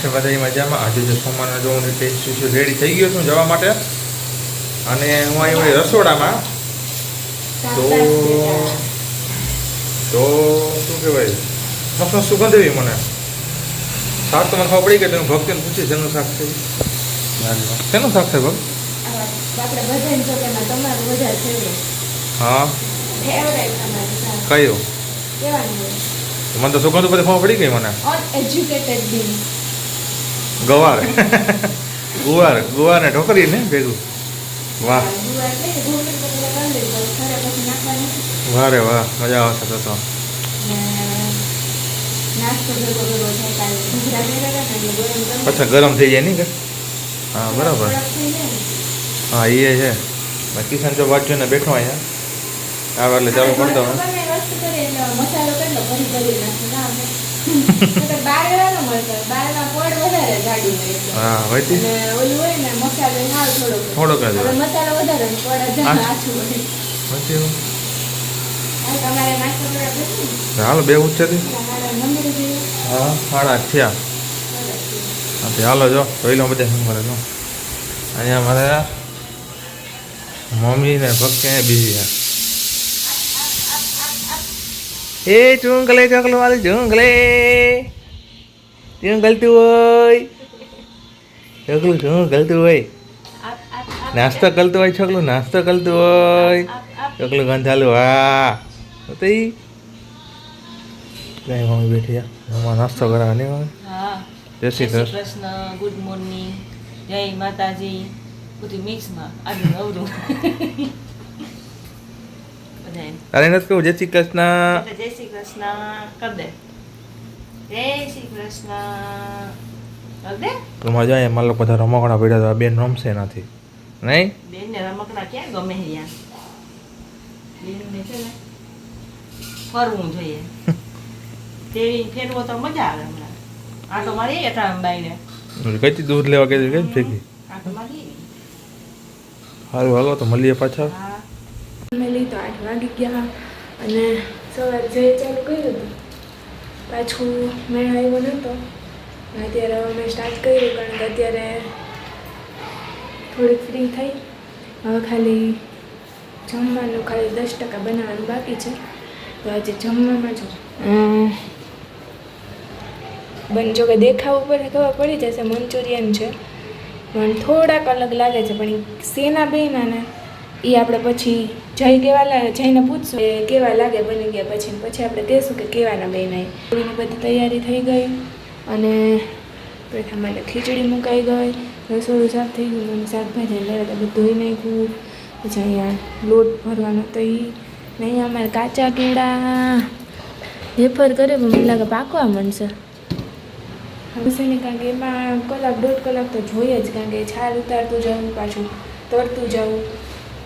છે બધા મજામાં. આજે જે સોમાના જો હું રીતે રેડી થઈ ગયો છું જવા માટે? અને હું આવ્યો હોય રસોડામાં. તો તો શું કહેવાય? મસ્ત સુગંધ એવી મને? શાક તો મને ખબર પડી ગઈ હું ભક્તિને પૂછી શેનું શાક છે? શેનું શાક છે ભક્ત? હા. કયું? મને તો સુગંધ બધી ખબર પડી ગઈ મને. એજ્યુકેટેડ ગવાર. ગુવાર ગુવાર ને ઢોકરી ને ભેગું. વાહ. વાહ રે વાહ, મજા આવશે તો તો. એટલે ગરમ થઈ જાય નહીં કે? હા, બરાબર. હા એ છે. બાકી સાંજો વાંચ્યો ને બેઠો અહીંયા. આવે એટલે જવું આપણે હોય. હા હોય અને ઓલું હોય મસાલો વધારે? હાલો બે જઈએ. હા સાડા આઠ થયા. હા તે હાલો જો જોઈ લો બધા શું કરે જો. અહીંયા મારે મમ્મી ને ભક્તિ અહીંયા બીજી છે એ ચુંગલે ચોકલો વાળું ચુંગલે ચું ગલતું હોય. ચોકલું શું ગલતું હોય? નાસ્તો કરતું હોય છોકલું નાસ્તો કરતું હોય. ચોકલું. ગંધાલું હા. તો ઈ કઈ મમ્મી બેઠી મમ્મા નાસ્તો કરાવે નહીં મમ્મી જય શ્રી કૃષ્ણ. ગુડ મોર્નિંગ જય માતાજી. બધું મિક્સમાં આજે નવરું. તારે નથી કહું જય શ્રી કૃષ્ણ. જય શ્રી કૃષ્ણ. કર દે. જય શ્રી કૃષ્ણ. કર મજા લોકો બધા રમકડા પડ્યા હતા બેન રમશે નથી નહીં? બેનને રમકડા ક્યાં ગમે યાર બેનને છે ને ફરવું જોઈએ. ફેરવો તો મજા આવે હમણાં. આટો મારી એટલા બાઈને કઈ દૂધ લેવા કીધું કઈ ભેગી? આટો મારી. સારું હાલો તો મળીએ પાછા. ફેમિલી તો આઠ વાગી ગયા અને સવારે જઈ ચાલુ કર્યું હતું. પાછું મેળ આવ્યો નહોતો. અત્યારે હવે મેં સ્ટાર્ટ કર્યું કારણ કે અત્યારે થોડીક ફ્રી થઈ. હવે ખાલી જમવાનું ખાલી દસ ટકા બનાવવાનું બાકી છે. તો આજે જમવામાં જો બન જો કે દેખાવ ઉપર ખબર પડી જશે મંચુરિયન છે. પણ થોડાક અલગ લાગે છે પણ સેના બેના ને એ આપણે પછી જય કેવા જઈને પૂછશું એ કેવા લાગે બની ગયા પછી પછી આપણે કહેશું કે કેવાના બેના એની બધી તૈયારી થઈ ગઈ અને પ્રથમ માટે ખીચડી મુકાઈ ગઈ, રસોડું સાફ થઈ ગયું, અને શાકભાજી લેવા બધું ધોઈ નાખ્યું. પછી અહીંયા લોટ ભરવાનો તો એ નહીં અમારે કાચા કેળા. વેફર કરે પણ મને લાગે પાકવા માંડશે. હવે ને કારણ કે એમાં કલાક દોઢ કલાક તો જોઈએ જ કારણ કે છાલ ઉતારતું જવું પાછું તરતું જવું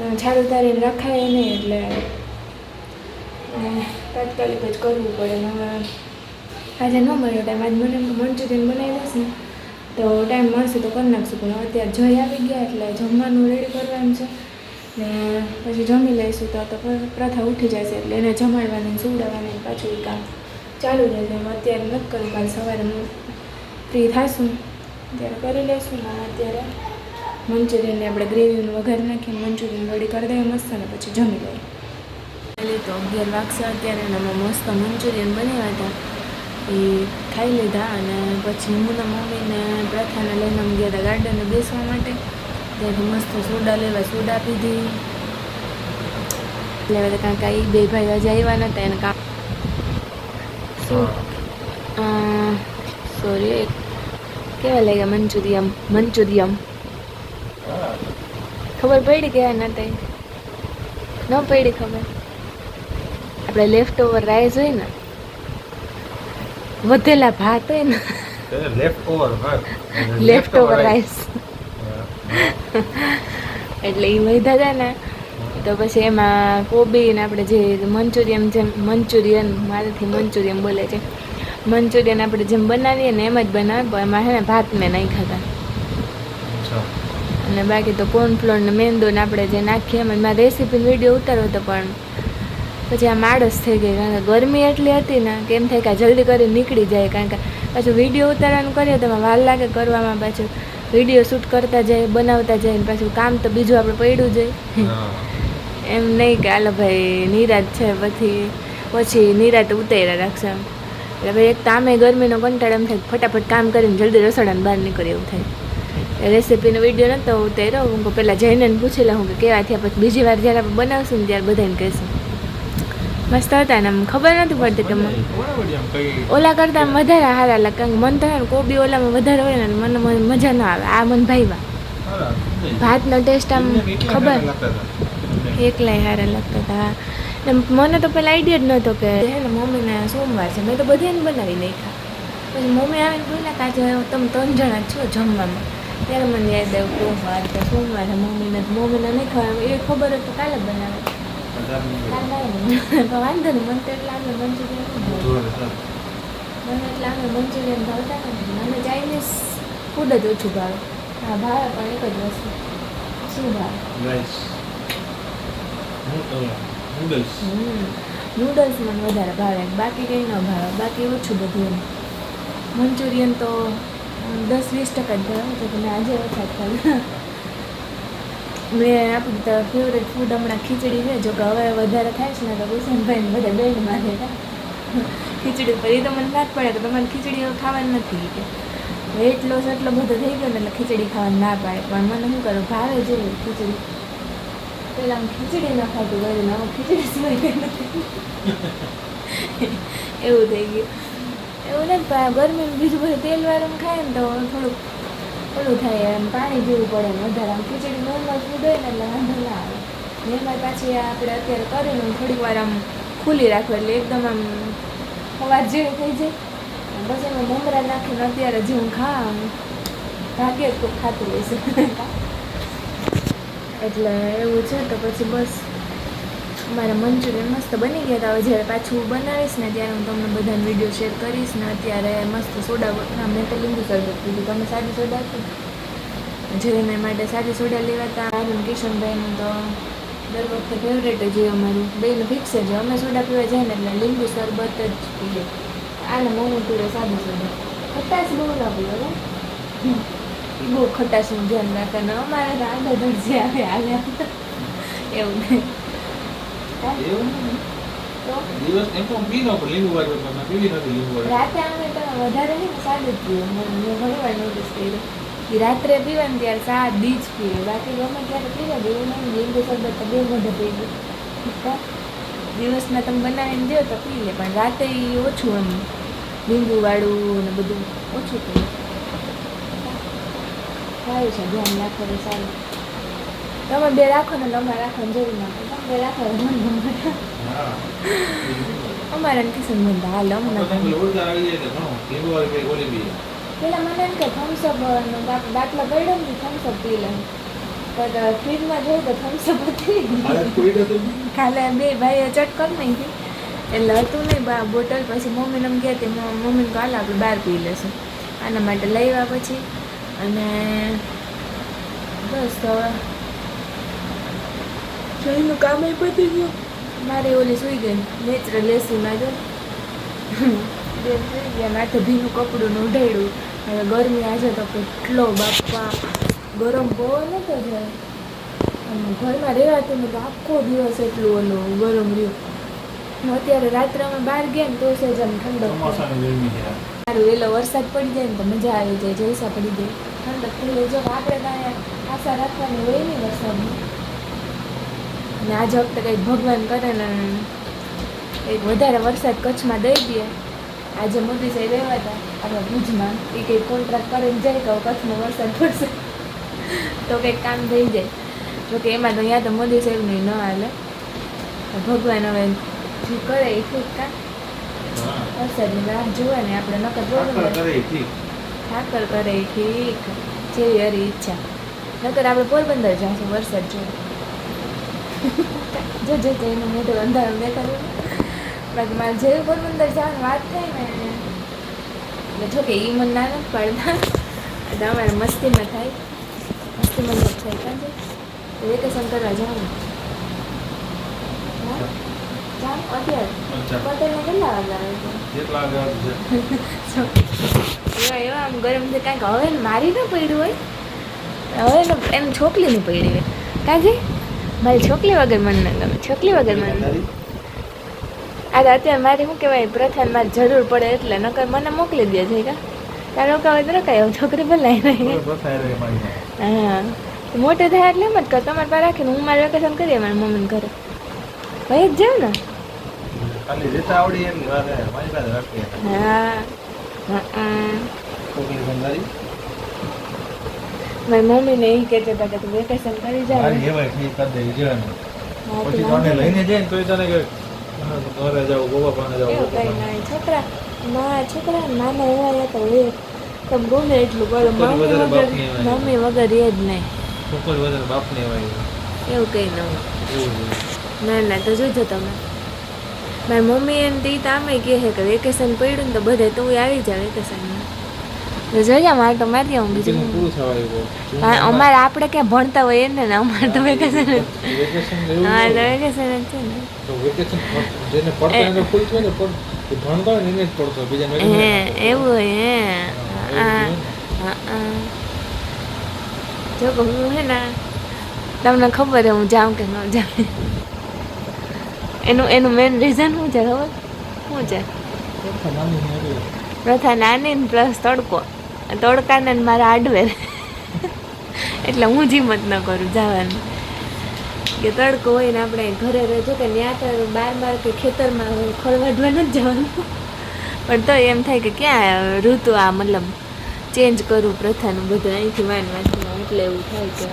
અ, તારી રખાય નહીં એટલે તાત્કાલિક જ કરવું પડે. હવે આજે ન મળ્યો ટાઈમ આજ મને મંચુરિયન બનાવી દઈશ ને તો ટાઈમ મળશે તો કરી નાખશું. પણ અત્યારે જઈ આવી ગયા એટલે જમવાનું રેડી કરવાનું છે. ને પછી જમી લઈશું તો તો પ્રથા ઉઠી જશે એટલે એને જમાડવાની સુવડાવવાની પાછું એ કામ ચાલુ રહેશે એમ અત્યારે નથી કરવું સવારે સવારે ફ્રી થાશું ત્યારે કરી લઈશું. અત્યારે મંચુરિયનને આપણે ગ્રેવીનું વઘાર નાખીને મંચુરિયન રેડી કરી દઈએ મસ્ત અને પછી જમી લઈએ. એટલે તો અગિયાર વાગશે અત્યારે અને અમે મસ્ત મંચુરિયન બનાવ્યા હતા. એ ખાઈ લીધા અને પછી હું મમ્મીને પ્રથાને લઈને અમે ગયા હતા ગાર્ડને બેસવા માટે. ત્યાંથી મસ્ત સોડા લેવા સોડા પીધી. એટલે કારણ કે એ બે ભાઈ હજી આવ્યા નહોતા એને કામ સોરી કેવા લાગ્યા મંચુરિયમ મંચુરિયમ? ખબર પડી કે નતા ન પડી ખબર? આપણે લેફ્ટ ઓવર રાઈસ હોય ને વધેલા ભાત હોય ને. Left over left over rice એટલે એ વધ્યા હતા ને. તો પછી એમાં કોબી ને આપણે જે મંચુરિયન જેમ મંચુરિયન મારાથી મંચુરિયન બોલે છે. મંચુરિયન આપણે જેમ બનાવીએ ને એમ જ બનાવે પણ એમાં છે ને ભાત મેં નાખ્યા હતા અને બાકી તો કોર્નફ્લોર ને મેંદો ને આપણે જે નાખીએ એમ મારે રેસીપીનો વીડિયો ઉતાર્યો હતો પણ પછી આ આળસ થઈ ગઈ કારણ કે ગરમી એટલી હતી ને કે એમ થાય કે આ જલ્દી કરી નીકળી જાય કારણ કે પાછું વીડિયો ઉતારવાનું કરીએ તો વાર લાગે કરવામાં પાછું વીડિયો શૂટ કરતા જાય બનાવતા જાય ને પાછું કામ તો બીજું આપણે પડ્યું જાય એમ નહીં કે હાલો ભાઈ નિરાજ છે પછી પછી નિરાત ઉતાર્યા રાખશે એમ. એટલે ભાઈ એક તો આમે ગરમીનો કંટાળ એમ થાય ફટાફટ કામ કરીને જલ્દી રસોડાને બહાર નીકળે એવું થાય. રેસીપીનો વીડિયો નહોતો ઉતાર્યો હું પહેલાં જઈને પૂછી લઉં કે કેવા થયા, પછી બીજી વાર જ્યારે આપણે બનાવશું ને ત્યારે બધાને કહેશું. મસ્ત હતા ને ખબર નથી પડતી કે ઓલા કરતા વધારે સારા લાગે, કારણ કે મન તો કોબી ઓલામાં વધારે હોય ને મને મજા ના આવે, આ મને ભાઈવા. ભાતનો ટેસ્ટ આમ ખબર. એકલાય સારા લાગતા હતા ને મને તો પહેલાં આઈડિયા જ નહોતો કે હે ને, મમ્મીને સોમવાર છે, મેં તો બધાને બનાવી નાખ્યા. પછી મમ્મી આવીને બોલ્યા કે આજે તમે ત્રણ જણા છો જમવામાં. ત્યારે મને યાદ આવ્યું કે હું વાત તો હું મારા મમ્મીને મમ્મીને નહીં ખબર એ ખબર હતી કાલે બનાવે. તો વાંધો નહીં મને તો એટલા અમે મંચુરિયન મને એટલે અમે મંચુરિયન ભાવતા નથી મને ચાઇનીઝ ફૂડ જ ઓછું ભાવે હા ભાવે પણ એક જ વસ્તુ શું ભાવે નૂડલ્સ મને વધારે ભાવે બાકી કંઈ ન ભાવે બાકી ઓછું બધું મંચુરિયન તો દસ વીસ ટકા જ ભાવે તો તમે આજે ઓછા જ મેં આપણું તો ફેવરેટ ફૂડ હમણાં ખીચડી છે. જો કે હવે વધારે થાય છે ને તો ભૂષણભાઈ ને બધા બેન મારે ખીચડી પર એ તો મને ના પડે કે તમારે ખીચડી ખાવાની નથી કે. વેટ લોસ એટલો બધો થઈ ગયો ને એટલે ખીચડી ખાવાની ના પાડે. પણ મને શું કરું, ભાવે જેવું ખીચડી. પેલા હું ખીચડી ના ખાતું ગયું ખીચડી સિવાય કંઈ નથી એવું થઈ ગયું. એવું નથી, પણ ગરમીમાં બીજું બધું તેલવાળું ખાય ને તો થોડુંક ઓલું થાય એમ, પાણી પીવું પડે ને વધારે. આમ ખીચડી નોર્મલ ફૂડ હોય ને એટલે વાંધો ના આવે. નિર્મલ પાછી આપણે અત્યારે કરીને થોડીક વાર આમ ખુલ્લી રાખો એટલે એકદમ આમ હવા જેવું થઈ જાય. બસ એમાં મમરા નાખીને અત્યારે જે હું ખાઉં, ભાગ્યે જ ખાતું રહેશે એટલે એવું છે તો પછી બસ. મારા મંચુરિયન મસ્ત બની ગયા હતા. હવે જ્યારે પાછું બનાવીશ ને ત્યારે હું તમને બધાને વીડિયો શેર કરીશ ને અત્યારે મસ્ત સોડા મેં તો લીંબુ શરબત પીધું. તમે સાદી સોડા આપી. જઈને માટે સાદી સોડા લેવાતા આનંદ કિશનભાઈનું તો દર વખતે ફેવરેટ જ અમારું. બેનું ફિક્સ જ. અમે સોડા પીવા જાય ને એટલે લીંબુ શરબત જ પીએ. આને મોમું પીવે સાદી સોડા. ખટાશ બહુ ના પીવે બહુ ખટાશનું ધ્યાન રાખે ને અમારે આગળ દરજે આવે આવ્યા એવું નહીં રાતે અમે તો વધારે નહીં સાદું પીવે મેં ઘણી વાર નોટિસ કર્યું રાત્રે પીવાનું ત્યારે સાદ દી જ પીવે બાકી ગમે ત્યારે પીવે એવું નહીં, લીંબુ શરબત તો બે મોઢે પી ગયું દિવસના તમે બનાવીને દો તો પી લે, પણ રાતે ઓછું એમ લીંબુવાળું ને બધું ઓછું પીવે સારું છે, ધ્યાન રાખો સારું. તમે બે રાખો ને તમારે રાખવાની જરૂર ના તમે બે રાખો અમારે ને. કિશન બંધ હાલ અમને પેલા મને એમ કે થમ્સઅપ બાટલો પડ્યો ને થમ્સઅપ પી લે. પણ ફ્રીજમાં જોયું તો થમ્સઅપ હતી. કાલે બે ભાઈએ ચટ કરી નાખી. એટલે હતું નહીં બા બોટલ પછી મમ્મીને એમ કહેતી "મ- મમ્મીને કાલે આપણે બહાર પી લેશું. આના માટે લાવ્યા પછી. અને બસ તો જઈનું કામ એ પતી ગયું. મારે ઓલી સુઈ ગઈ. નેચરલ એસીમાં જો બેન સુઈ ગયા માથે ભીનું કપડું ને ઉઢાડ્યું હવે ગરમી આજે તો કેટલો બાપા. ગરમ પવન હતો જાય અને ઘરમાં રહેવાતું તો આખો દિવસ એટલું ઓલું ગરમ રહ્યું. અત્યારે રાત્રે અમે બહાર ગયા ને તો છે જ આમ ઠંડક. સારું એલો વરસાદ પડી જાય ને તો મજા આવી જાય જલસા પડી જાય. ઠંડક થઈ જાય. જો આપણે કાંઈ આશા રાખવાની હોય નહીં વરસાદની. અને આજે વખતે કંઈક ભગવાન કરે ને કંઈક વધારે વરસાદ કચ્છમાં દઈ દે. આજે મોદી સાહેબ આવ્યા હતા આપણા ભુજમાં. એ કંઈક કોન્ટ્રાક્ટ કરીને જાય કે હવે કચ્છમાં વરસાદ પડશે. તો કંઈક કામ થઈ જાય. જોકે એમાં તો અહીંયા તો મોદી સાહેબની ન હાલે. ભગવાન હવે જે કરે એ ઠીક કામ વરસાદની રાહ જોવે ને આપણે નકર પોરબંદર ઠાકર કરે એ ઠીક. જેવી હરી ઈચ્છા. નકર આપણે પોરબંદર જાશું વરસાદ જોવા. જો જો જો એનું મોઢું અંધારું કર્યું બાકી મારે જેવી પોરબંદર જવાની વાત થાય ને એટલે જો કે એ મને ના નથી પાડતા. એટલે અમારે મસ્તીમાં થાય. મસ્તીમાં જ થાય કાંજે વેકેશન કરવા જવાનું. મારી ન પડ્યું હોય. હવે એમ એમ છોકલીની પડ્યું હોય. કાજી ભાઈ છોકલી વગર મન ન ગમે. છોકલી વગર મને. આ તો અત્યારે મારે શું કહેવાય પ્રથાને મારે જરૂર પડે એટલે નકર મને મોકલી દે છે કા. તારો રોકાવે તો રોકાય એવું છોકરી બોલાય નહીં. હા. મોટે થાય એટલે એમ જ કર. તમારે પાસે રાખીને હું મારે વેકેશન કરીએ મારા મમ્મીને ઘરે. ભાઈ જ જાઉં ને. ખાલી આવડી મારી પાસે હા. હં. છોકરી મમ્મી ને એ કહેતા હતા કે તું વેકેશન કરી જાય મારી એવાય ઠીક કરી દેવી જવાનું. પછી તને લઈને જાય ને તોય તને કે ઘરે જાવ ગોવા પાને જાવ એવું કઈ નહીં. છોકરા ના છોકરા નાના એવા હતા એ તમે ગમે એટલું કરો મમ્મી વગર મમ્મી વગર એ જ નહીં. છોકરી વધારે બાપને એવાય એવું કંઈ ન એવું છે. ના ના તો જોજો તમે. મારી મમ્મી એમ તો તો આમે કહે કે વેકેશન પડ્યું ને તો બધે તું આવી જા વેકેશનમાં તો જોજા મારે આવું બીજું પૂરું થવા આવ્યું. અમારે આપણે ક્યાં ભણતા હોઈએ ને અમારે તો વેકેશન જ હા તો હોય. વેકેશન છે ને. તો વેકેશન જેને પડતો એને ફૂલ થયું ને પણ હોય ને એને જ પડતો બીજાને હે એવું હે. હા, જો કે હું હે. ને. તમને ખબર હે હું જાઉં કે ન જાઉં? એનું એનું મેઇન રીઝન શું છે ખબર? શું છે. પ્રથા નાની ને પ્લસ તડકો. તડકાને મારા આડવેર એટલે હું જ હિંમત ન કરું જવાનું. કે તડકો હોય ને આપણે ઘરે રહેજો કે ત્યાં બાર બાર કે ખેતરમાં ખળવાડવા નથી જવાનું. પણ તો એમ થાય કે ક્યાં ઋતુ આ મતલબ ચેન્જ કરું પ્રથાનું બધું અહીંથી વાન વાંચમાં એટલે એવું થાય કે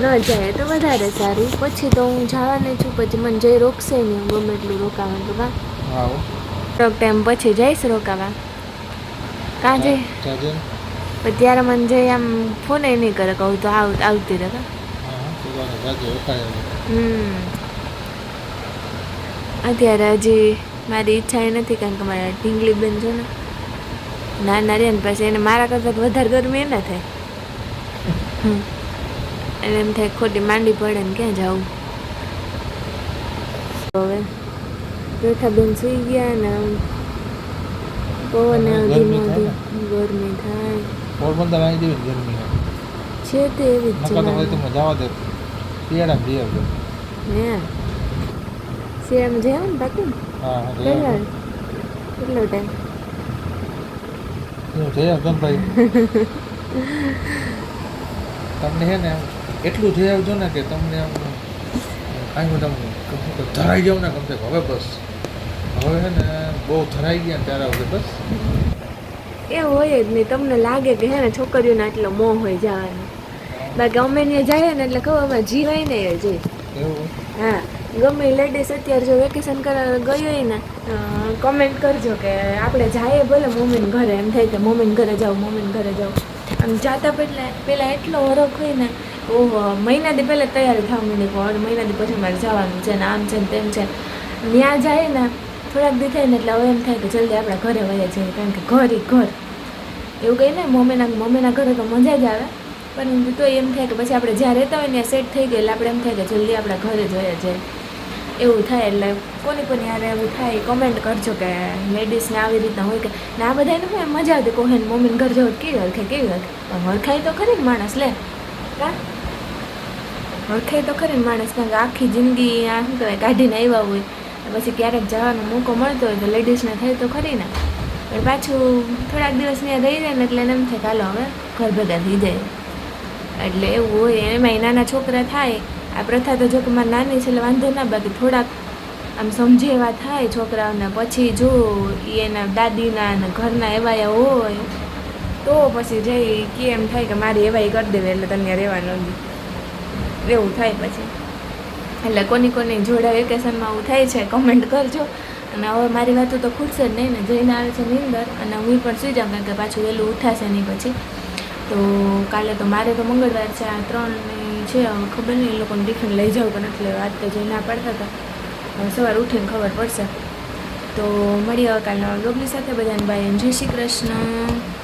ન જાય. તો વધારે સારું. પછી તો હું જવાની છું પછી મને જઈ રોકશે નહીં. ગમે એટલું રોકાવાનું તો કાં થોડોક ટાઈમ પછી જઈશ રોકાવા. કાં જઈ. પણ ત્યારે મને જઈ આમ ફોન નહીં કરે કહું તો આવ આવતી રહે. હમ અત્યારે હજી મારી ઈચ્છા એ નથી કારણ કે મારા ઢીંગલી બેન છે ને નાના રે ને પછી એને મારા કરતાં વધારે ગરમી એને થાય. એને એમ થાય ખોટી માંડી પડે ને ક્યાં જવું હવે જોઠાબેન સુઈ ગયા ને પવન ગરમી ધીમો થાય ધીમો ગરમી થાય પોરબંદર આવી દેવી ને ગરમી છે તે એવી જ નકર તો ભાઈ છે તમે જવા દે શિયાળામાં જઈ આવજો હે શિયાળામાં જઈ આવો ને બાકી હા હા જઈ કેટલા આવજો. કેટલો ટાઈમ હું જઈ આવજો ને ભાઈ તમને હે ને આમ એટલું જઈ આવજો ને કે તમને આમ કાંઈ હું તમને કહું કે ધરાઈ જાવ ને ગમતે હવે બસ હવે હે ને બહુ ધરાઈ ગયા ત્યારે હવે બસ. એવું હોય જ નહીં તમને લાગે કે હે ને છોકરીઓને આટલો મોહ હોય જવાનો. બાકી અમે ત્યાં જઈએ ને એટલે ખબર અમે જીવાય ને એ જઈ એવું? હા ગમે લેડીઝ અત્યારે જો વેકેશન કરવા ગઈ હોય ને કમેન્ટ કરજો કે આપણે જઈએ ભલે મમ્મીને ઘરે એમ થાય કે મમ્મીને ઘરે જાઓ મમ્મીને ઘરે જાઓ. આમ જાતા પહેલાં પહેલાં એટલો હરખ હોય ને ઓહો મહિનાથી પહેલાં તૈયાર થવા માંડી કે મહિનાથી પછી મારે જવાનું છે ને આમ છે ને તેમ છે. ત્યાં જાય ને થોડાક દી થાય ને એટલે હવે એમ થાય કે જલ્દી આપણા ઘરે વયા જઈએ, કારણ કે ઘર ઘર. એવું કહીએ ને, મમ્મીના મમ્મીના ઘરે તો મજા જ આવે. પરંતુ તો એમ થાય કે પછી આપણે જ્યાં રહેતા હોય ત્યાં સેટ થઈ ગયું એટલે આપણે એમ થાય કે જલ્દી આપણા ઘરે જોયા જાય. એવું થાય એટલે કોની કોની યાર એવું થાય કમેન્ટ કરજો કે લેડીઝને આવી રીતના હોય કે ના આ બધાને એમ મજા આવતી કોહેન મમ્મીને ઘર જવું કેવી હરખાય કેવી હરખાય હરખાય તો ખરી ને માણસ, લે. હા? હરખાય તો ખરી ને માણસ, કારણ કે આખી જિંદગી આ શું કહેવાય, કાઢીને આવ્યા હોય. પછી ક્યારેક જવાનો મોકો મળતો હોય તો લેડીઝને થાય તો ખરી ને. પણ પાછું થોડાક દિવસ ત્યાં રહી જાય ને એટલે એમ થાય ચાલો હવે ઘર ભેગા થઈ જાય. એટલે એવું હોય, એમાંય નાના છોકરા થાય. આ પ્રથા તો જો કે મારે નાની છે એટલે વાંધો ના બાકી થોડાક આમ સમજે એવા થાય છોકરાઓને. પછી જો એના દાદીના અને ઘરના એવા હોય, તો પછી જઈ કે એમ થાય કે મારે એવાય કરી દેવી એટલે તને રહેવાનું એવું થાય પછી. એટલે કોની કોની જોડે વેકેશનમાં આવું થાય છે કમેન્ટ કરજો. અને હવે મારી વાતો તો ખૂટશે જ નહીં ને, જઈને આવે છે નીંદર અને હું પણ સુઈ જાઉં કારણ કે પાછું વહેલું ઉઠાશે નહીં પછી. તો કાલે તો મારે તો મંગળવાર છે, આ ત્રણની છે, હવે ખબર નહીં, એ લોકોને ટિફિન લઈ જાઉં પણ એટલે આજ તો જઈને ના પડતા હતા. સવારે ઉઠીને ખબર પડશે. તો મળીએ હવે કાલના બ્લોગની સાથે બધાને બાય જય શ્રી કૃષ્ણ.